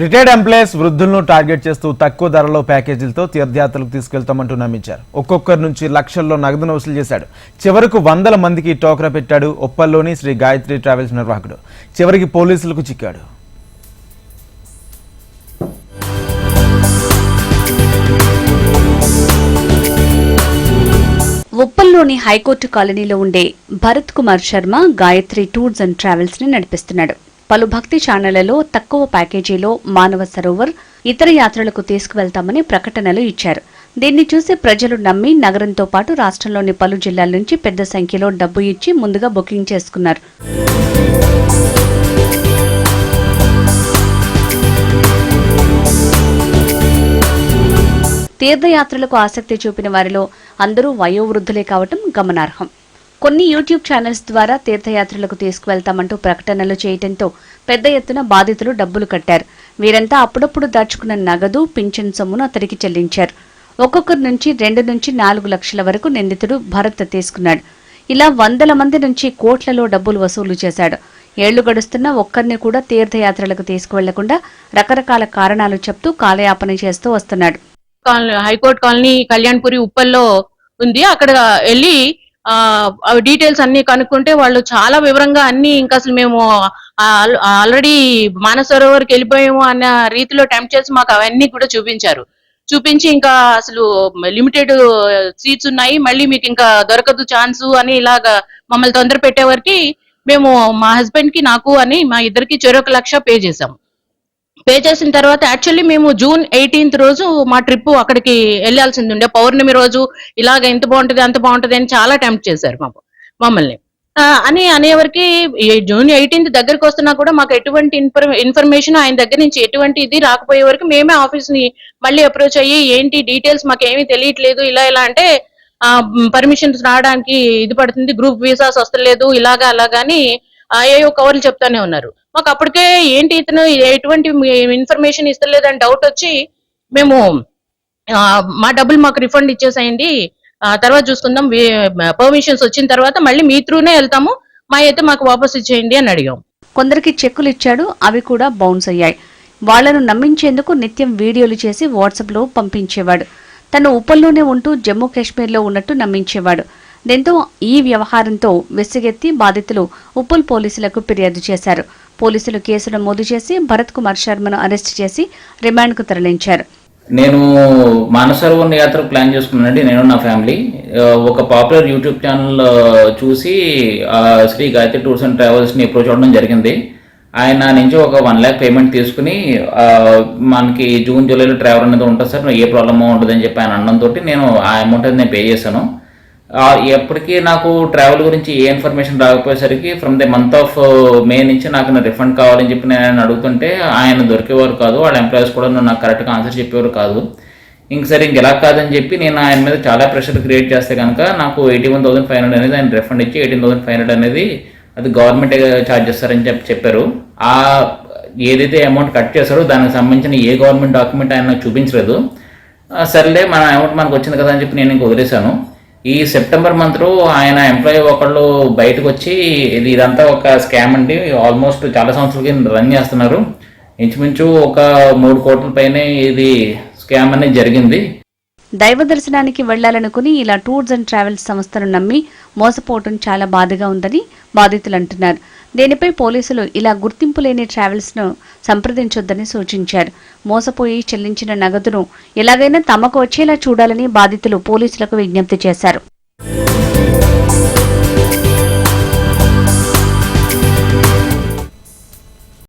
Retired employees వృద్ధులను target చేస్తూ తక్కువ ధరలో ప్యాకేజీలతో తీర్థయాత్రలకు తీసుకెళ్తామంటూ నమ్మించారు. ఒక్కొక్కరి నుంచి లక్షల్లో నగదును వసూలు చేశాడు. చివరకు వందల మందికి టోకరా పెట్టాడు ఒప్పల్లోని శ్రీ గాయత్రి ట్రావెల్స్ నిర్వాహకుడు. చివరికి పోలీసులకు చిక్కాడు. ఉప్పల్లోని హైకోర్టు కాలనీలో ఉండే భరత్ కుమార్ శర్మ గాయత్రి టూర్స్ అండ్ ట్రావెల్స్ని నడిపిస్తున్నాడు. పలు భక్తి ఛానళ్ళలో తక్కువ ప్యాకేజీలో మానవ సరోవర్ ఇతర యాత్రలకు తీసుకువెళ్తామని ప్రకటనలు ఇచ్చారు. దీన్ని చూసి ప్రజలు నమ్మి నగరంతో పాటు రాష్ట్రంలోని పలు జిల్లాల నుంచి పెద్ద సంఖ్యలో డబ్బు ఇచ్చి ముందుగా బుకింగ్ చేసుకున్నారు. తీర్థయాత్రలకు ఆసక్తి చూపిన వారిలో అందరూ వయోవృద్ధులే కావటం గమనార్హం. కొన్ని యూట్యూబ్ ఛానల్స్ ద్వారా తీర్థయాత్రలకు తీసుకువెళ్తామంటూ ప్రకటనలు చేయటంతో పెద్ద ఎత్తున బాధితులు డబ్బులు కట్టారు. వీరంతా అప్పుడప్పుడు దాచుకున్న నగదు పింఛన్ సొమ్మును అతడికి చెల్లించారు. ఒక్కొక్కరి నుంచి రెండు నుంచి నాలుగు లక్షల వరకు నిందితుడు భరత్ తీసుకున్నాడు. ఇలా వందల మంది నుంచి కోట్లలో డబ్బులు వసూలు చేశాడు. ఏళ్ళు గడుస్తున్నా ఒక్కరిని కూడా తీర్థయాత్రలకు తీసుకువెళ్ళకుండా రకరకాల కారణాలు చెప్తూ కాలయాపన చేస్తూ వస్తున్నాడు. హైకోర్టు కాలనీ కళ్యాణ్పురి ఉప్పల్లో ఉంది. అక్కడ వెళ్ళి డీటెయిల్స్ అన్ని కనుక్కుంటే వాళ్ళు చాలా వివరంగా అన్ని ఇంకా అసలు మేము ఆల్రెడీ మానసరోవర్కి వెళ్ళిపోయాము అన్న రీతిలో టెంప్ట్ చేసి మాకు అవన్నీ కూడా చూపించారు. చూపించి ఇంకా అసలు లిమిటెడ్ సీట్స్ ఉన్నాయి. మళ్ళీ మీకు ఇంకా దొరకదు ఛాన్స్ అని ఇలాగా మమ్మల్ని తొందర పెట్టే వరకు మేము మా హస్బెండ్కి నాకు అని మా ఇద్దరికి చెరొక లక్ష పే చేసాం పే చేసిన తర్వాత యాక్చువల్లీ మేము జూన్ ఎయిటీన్త్ రోజు మా ట్రిప్ అక్కడికి వెళ్ళాల్సింది ఉండే. పౌర్ణమి రోజు ఇలాగ ఎంత బాగుంటది అంత బాగుంటది అని చాలా టెంప్ట్ చేశారు మా మమ్మల్ని. అని అనేవరకు జూన్ ఎయిటీన్త్ దగ్గరికి వస్తున్నా కూడా మాకు ఎటువంటి ఇన్ఫర్మే ఇన్ఫర్మేషన్ ఆయన దగ్గర నుంచి ఎటువంటి ఇది రాకపోయే వరకు మేమే ఆఫీస్ని మళ్ళీ అప్రోచ్ అయ్యి ఏంటి డీటెయిల్స్ మాకు ఏమీ తెలియట్లేదు ఇలా ఇలా అంటే పర్మిషన్స్ రావడానికి ఇది పడుతుంది గ్రూప్ వీసాస్ వస్తలేదు ఇలాగా అలాగా అని ఏవో కవర్లు చెప్తానే ఉన్నారు. మాకు అప్పటికే ఏంటి ఇతను ఎటువంటి ఇన్ఫర్మేషన్ ఇస్తలేదని డౌట్ వచ్చి మేము మా డబ్బులు మాకు రిఫండ్ ఇచ్చేసేయండి. ఆ, తర్వాత చూసుకుందాం. పర్మిషన్స్ వచ్చిన తర్వాత మళ్ళీ మీ త్రూనే వెళ్తాము. మా అయితే మాకు వాపస్ ఇచ్చేయండి అని అడిగాం. కొందరికి చెక్కులు ఇచ్చాడు. అవి కూడా బౌన్స్ అయ్యాయి. వాళ్ళను నమ్మించేందుకు నిత్యం వీడియోలు చేసి వాట్సాప్లో పంపించేవాడు. తను ఉప్పల్లోనే ఉంటూ జమ్మూ కాశ్మీర్లో ఉన్నట్టు నమ్మించేవాడు. దీంతో ఈ వ్యవహారంతో విసిగెత్తి బాధితులు ఉప్పల్ పోలీసులకు ఫిర్యాదు చేశారు. పోలీసులు కేసు నమోదు చేసి భరత్ కుమార్ శర్మను అరెస్ట్ చేసి రిమాండ్కు తరలించారు. నేను మానసరోవర్ యాత్ర ప్లాన్ చేసుకున్నానండి. నేను నా ఫ్యామిలీ. ఒక పాపులర్ యూట్యూబ్ ఛానల్ చూసి శ్రీ గాయత్రి టూర్స్ అండ్ ట్రావెల్స్ని అప్రోచ్ అవ్వడం జరిగింది. ఆయన నుంచి ఒక వన్ ల్యాక్ పేమెంట్ తీసుకుని మనకి జూన్ జూలైలో ట్రావెల్ అనేది ఉంటుంది సార్ ఏ ప్రాబ్లమ్ ఉండదని చెప్పి ఆయన అనడంతో నేను ఆ అమౌంట్ అనేది నేను పే చేశాను. ఎప్పటికీ నాకు ట్రావెల్ గురించి ఏ ఇన్ఫర్మేషన్ రాకపోయేసరికి from the month of May నుంచి నాకు నా రిఫండ్ కావాలని చెప్పి నేను ఆయన అడుగుతుంటే ఆయన దొరికేవారు కాదు వాళ్ళ ఎంప్లాయీస్ కూడా నాకు కరెక్ట్గా ఆన్సర్ చెప్పేవారు కాదు. ఇంక సరే ఇంక ఎలా కాదని చెప్పి నేను ఆయన మీద చాలా ప్రెషర్ క్రియేట్ చేస్తే కనుక నాకు eighty one thousand five hundred అనేది ఆయన రిఫండ్ ఇచ్చి ఎయిటీన్ థౌసండ్ ఫైవ్ హండ్రెడ్ అనేది అది గవర్నమెంట్ ఛార్జ్ చేస్తారని చెప్పి చెప్పారు. ఆ ఏదైతే అమౌంట్ కట్ చేశారో దానికి సంబంధించిన ఏ గవర్నమెంట్ డాక్యుమెంట్ ఆయన నాకు చూపించలేదు. సర్లే మన అమౌంట్ మనకు వచ్చింది కదా అని చెప్పి నేను ఇంక వదిలేశాను. ఈ సెప్టెంబర్ మంత్లో ఆయన ఎంప్లాయీ ఒకళ్ళు బయటకు వచ్చి ఇది ఇదంతా ఒక స్కామ్ అండి. ఆల్మోస్ట్ చాలా సంవత్సరాలకి రన్ చేస్తున్నారు. ఇంచుమించు ఒక మూడు కోట్ల పైనే ఇది స్కామ్ అనేది జరిగింది. దైవ దర్శనానికి వెళ్ళాలనుకుని ఇలా టూర్స్ అండ్ ట్రావెల్స్ సంస్థను నమ్మి మోసపోవటం చాలా బాధగా ఉందని బాధితులు అంటున్నారు. దీనిపై పోలీసులు ఇలా గుర్తింపు లేని ట్రావెల్స్ను సంప్రదించొద్దని సూచించారు. మోసపోయి చెల్లించిన నగదును ఎలాగైనా తమకు వచ్చేలా చూడాలని బాధితులు పోలీసులకు విజ్ఞప్తి చేశారు.